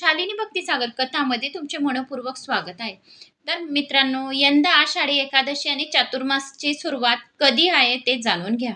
शालिनी भक्तीसागर कथामध्ये तुमचे मनपूर्वक स्वागत आहे. तर मित्रांनो यंदा आषाढी एकादशी आणि चातुर्मासची सुरुवात कधी आहे ते जाणून घ्या.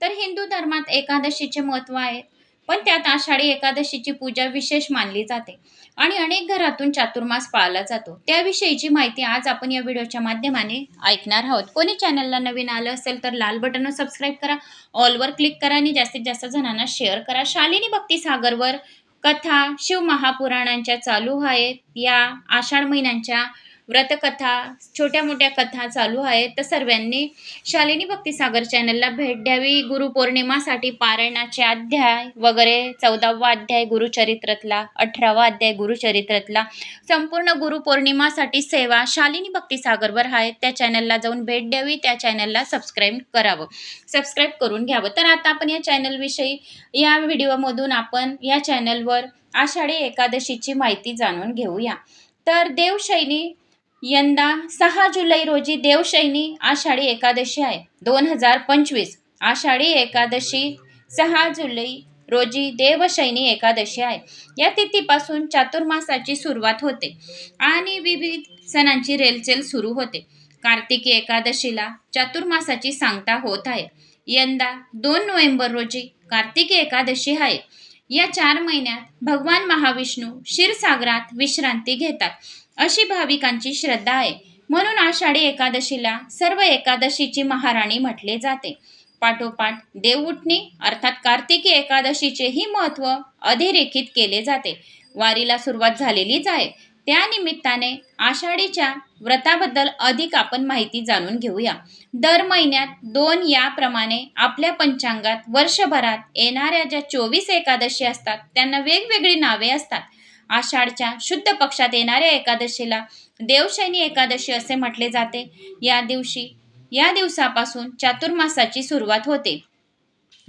तर हिंदू धर्मात एकादशीचे महत्त्व आहे पण त्यात आषाढी एकादशीची पूजा विशेष मानली जाते आणि अनेक घरातून चातुर्मास पाळला जातो. त्याविषयीची माहिती आज आपण या व्हिडिओच्या माध्यमाने ऐकणार आहोत. कोणी चॅनलला नवीन आलं असेल तर लाल बटनवर सबस्क्राईब करा ऑलवर क्लिक करा आणि जास्तीत जास्त जणांना शेअर करा. शालिनी भक्तीसागरवर कथा शिव महापुराणांच्या चालू आहेत. या आषाढ महिन्यांच्या व्रतकथा छोट्या मोठ्या कथा चालू आहेत. तर सर्वांनी शालिनी भक्तीसागर चॅनलला भेट द्यावी. गुरुपौर्णिमासाठी पारायणाचे अध्याय वगैरे चौदावा अध्याय गुरुचरित्रातला अठरावा अध्याय गुरुचरित्रातला संपूर्ण गुरुपौर्णिमासाठी सेवा शालिनी भक्तीसागरवर आहेत. त्या चॅनलला जाऊन भेट द्यावी. त्या चॅनलला सबस्क्राईब करावं. सबस्क्राईब करून घ्यावं. तर आता आपण या चॅनलविषयी या व्हिडिओमधून आपण या चॅनलवर आषाढी एकादशीची माहिती जाणून घेऊया. तर देवशैनी यंदा सहा जुलै रोजी देवशैनी आषाढी एकादशी आहे. दोन हजार पंचवीस आषाढी एकादशी सहा जुलै रोजी देवशैनी एकादशी आहे. या तिथीपासून चातुर्मासाची सुरुवात होते आणि विविध सणांची रेलचेल सुरू होते. कार्तिकी एकादशीला चातुर्मासाची सांगता होत आहे. यंदा दोन नोव्हेंबर रोजी कार्तिकी एकादशी आहे. या चार महिन्यात भगवान महाविष्णू क्षीरसागरात विश्रांती घेतात. अशी भाविकांची श्रद्धा आहे. म्हणून आषाढी एकादशीला सर्व एकादशीची महाराणी म्हटले जाते. पाठोपाठ देवउठणी अर्थात कार्तिकी एकादशीचेही महत्त्व अधोरेखित केले जाते. वारीला सुरुवात झालेलीच आहे. त्या निमित्ताने आषाढीच्या व्रताबद्दल अधिक आपण माहिती जाणून घेऊया. दर महिन्यात दोन याप्रमाणे आपल्या पंचांगात वर्षभरात येणाऱ्या ज्या चोवीस एकादशी असतात त्यांना वेगवेगळी नावे असतात. आषाढच्या शुद्ध पक्षात येणाऱ्या एकादशीला देवशैनी एकादशी असे म्हटले जाते. या दिवशी या दिवसापासून चातुर्मासाची सुरुवात होते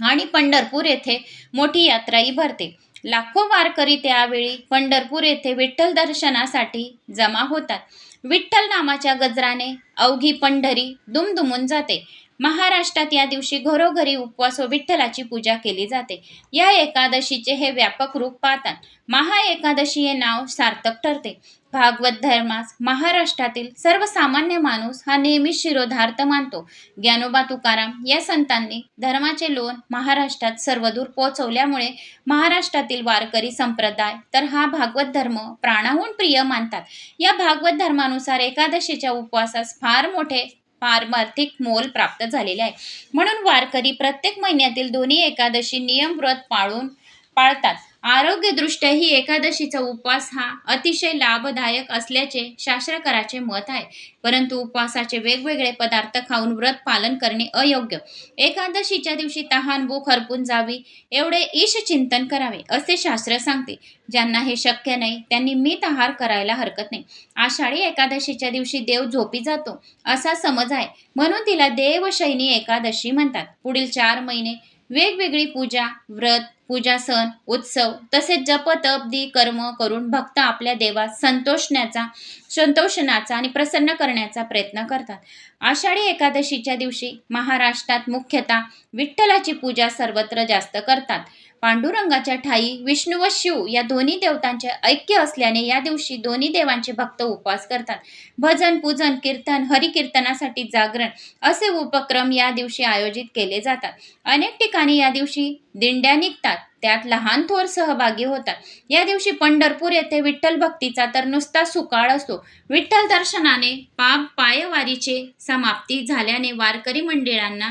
आणि पंढरपूर येथे मोठी यात्राही भरते. लाखो वारकरी त्यावेळी पंढरपूर येथे विठ्ठल दर्शनासाठी जमा होतात. विठ्ठल नामाच्या गजराने अवघी पंढरी दुमदुमून जाते. महाराष्ट्रात या दिवशी घरोघरी उपवास व विठ्ठलाची पूजा केली जाते. या एकादशीचे हे व्यापक रूप पाहतात. महा एकादशी हे नाव सार्थक ठरते. भागवत धर्मास महाराष्ट्रातील सर्वसामान्य माणूस हा नेहमी शिरोधार्थ मानतो. ज्ञानोबा तुकाराम या संतांनी धर्माचे लोण महाराष्ट्रात सर्वदूर पोचवल्यामुळे महाराष्ट्रातील वारकरी संप्रदाय तर हा भागवत धर्म प्राणाहून प्रिय मानतात. या भागवत धर्मानुसार एकादशीच्या उपवासास फार मोठे पारमार्थिक मोल प्राप्त झालेले आहे. म्हणून वारकरी प्रत्येक महिन्यातील दोन्ही एकादशी नियम व्रत पाळून पाळतात. आरोग्यदृष्ट्या ही एकादशीचा उपवास हा अतिशय लाभदायक असल्याचे शास्त्रकाराचे मत आहे. परंतु उपवासाचे वेगवेगळे पदार्थ खाऊन व्रत पालन करणे अयोग्य. एकादशीच्या दिवशी तहान भूक हरपून जावी एवढे ईश चिंतन करावे असे शास्त्र सांगते. ज्यांना हे शक्य नाही त्यांनी मित आहार करायला हरकत नाही. आषाढी एकादशीच्या दिवशी देव झोपी जातो असा समज आहे. म्हणून तिला देवशैनी एकादशी म्हणतात. पुढील चार महिने वेगवेगळी पूजा व्रत पूजा सण उत्सव तसेच जप तपदी कर्म करून भक्त आपल्या देवास संतोषण्याचा संतोषणाचा आणि प्रसन्न करण्याचा प्रयत्न करतात. आषाढी एकादशीच्या दिवशी महाराष्ट्रात मुख्यतः विठ्ठलाची पूजा सर्वत्र जास्त करतात. पांडुरंगाच्या ठाई विष्णू व शिव या दोन्ही देवतांचे ऐक्य असल्याने या दिवशी दोन्ही देवांचे भक्त उपवास करतात. भजन पूजन कीर्तन हरिकीर्तनासाठी जागरण असे उपक्रम या दिवशी आयोजित केले जातात. अनेक ठिकाणी या दिवशी दिंड्या निघतात. त्यात लहान थोर सहभागी होतात. या दिवशी पंढरपूर येथे विठ्ठल भक्तीचा तर नुसता सुकाळ असतो. विठ्ठल दर्शनाने पाप पायवारीचे समाप्ती झाल्याने वारकरी मंडळांना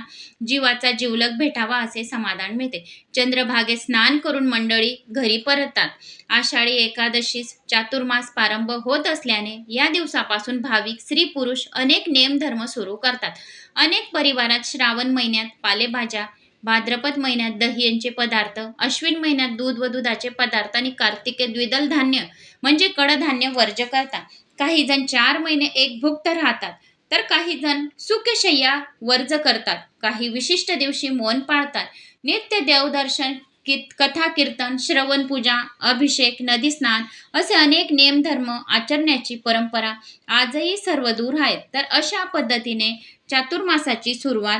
जीवाचा जिवलग भेटावा असे समाधान मिळते. चंद्रभागे स्नान करून मंडळी घरी परततात. आषाढी एकादशीस चातुर्मास प्रारंभ होत असल्याने या दिवसापासून भाविक स्त्री पुरुष अनेक नेमधर्म सुरू करतात. अनेक परिवारात श्रावण महिन्यात पालेभाज्या भाद्रपद महिन्यात दहियांचे पदार्थ अश्विन महिन्यात दूध व दुधाचे पदार्थ आणि कार्तिके द्विदल धान्य म्हणजे कडधान्य वर्ज करतात काही जण चार महिने एकभुक्त राहतात तर काही जण सुखशय्या वर्ज करतात. काही विशिष्ट दिवशी मौन पाळतात. नित्य देवदर्शन कित कथा कीर्तन श्रवण पूजा अभिषेक नदी स्नान असे अनेक नियमधर्म आचरण्याची परंपरा आजही सर्व दूर आहेत. तर अशा पद्धतीने चातुर्मासाची सुरुवात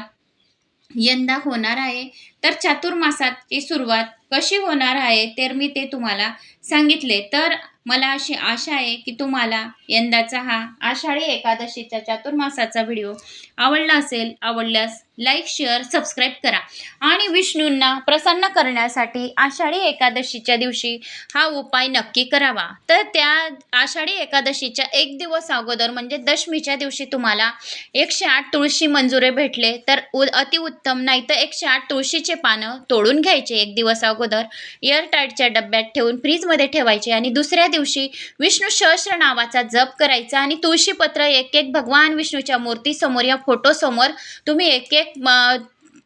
यंदा होणार आहे. तर चातुर्मासाची सुरुवात कशी होणार आहे तर मी ते तुम्हाला सांगितले. तर मला अशी आशा आहे की तुम्हाला यंदाचा हा आषाढी एकादशीचा चातुर्मासाचा व्हिडिओ आवडला असेल आवडल्यास लाईक शेअर सबस्क्राईब करा. आणि विष्णूंना प्रसन्न करण्यासाठी आषाढी एकादशीच्या दिवशी हा उपाय नक्की करावा. तर त्या आषाढी एकादशीच्या एक दिवस अगोदर म्हणजे दशमीच्या दिवशी तुम्हाला एकशे आठ तुळशी मंजुरे भेटले तर उ अतिउत्तम नाही तर एकशे आठ तुळशीचे पानं तोडून घ्यायचे एक दिवस अगोदर. एअरटाईटच्या डब्यात ठेवून फ्रीजमध्ये ठेवायचे आणि दुसऱ्या दिवशी विष्णू सहस्र नावाचा जप करायचा आणि तुळशीपत्र एक एक भगवान विष्णूच्या मूर्तीसमोर या फोटोसमोर तुम्ही एक एक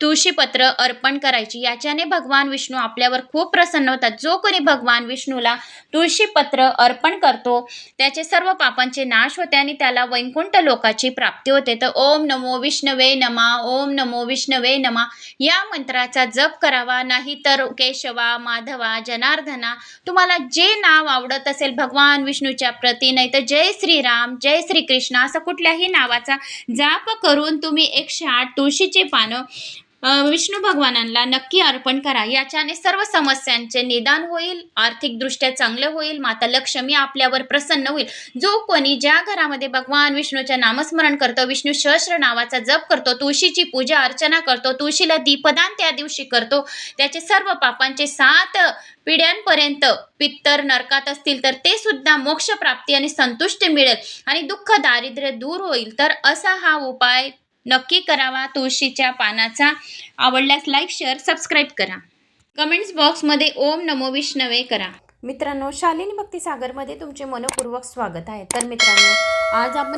तुळशीपत्र अर्पण करायची. याच्याने भगवान विष्णू आपल्यावर खूप प्रसन्न होतात. जो कोणी भगवान विष्णूला तुळशीपत्र अर्पण करतो. त्याचे सर्व पापांचे नाश होते आणि त्याला वैकुंठ लोकाची प्राप्ती होते. तर ओम नमो विष्णवे नमा ओम नमो विष्णवे नमा. या मंत्राचा जप करावा. नाही तर केशवा माधवा जनार्दना तुम्हाला जे नाव आवडत असेल भगवान विष्णूच्या प्रती नाही तर जय श्रीराम जय श्रीकृष्ण असं कुठल्याही नावाचा जाप करून तुम्ही एकशे आठ तुळशीचे पानं विष्णू भगवानांना नक्की अर्पण करा. याच्याने सर्व समस्यांचे निदान होईल आर्थिकदृष्ट्या चांगलं होईल माता लक्ष्मी आपल्यावर प्रसन्न होईल. जो कोणी ज्या घरामध्ये भगवान विष्णूच्या नामस्मरण करतो विष्णू सहस्र नावाचा जप करतो तुळशीची पूजा अर्चना करतो तुळशीला दीपदान त्या दिवशी करतो त्याचे सर्व पापांचे सात पिढ्यांपर्यंत पित्तर नरकात असतील तर ते सुद्धा मोक्षप्राप्ती आणि संतुष्टी मिळेल. आणि दुःख दारिद्र्य दूर होईल. तर असा हा उपाय नक्की करावा. तुळशीच्या पानाचा आवडल्यास लाईक शेअर सबस्क्राईब करा. कमेंट्स बॉक्समध्ये ओम नमो विष्णवे करा. मित्रांनो शालिनी भक्ती सागरमध्ये तुमचे मनपूर्वक स्वागत आहे. तर मित्रांनो आज आपण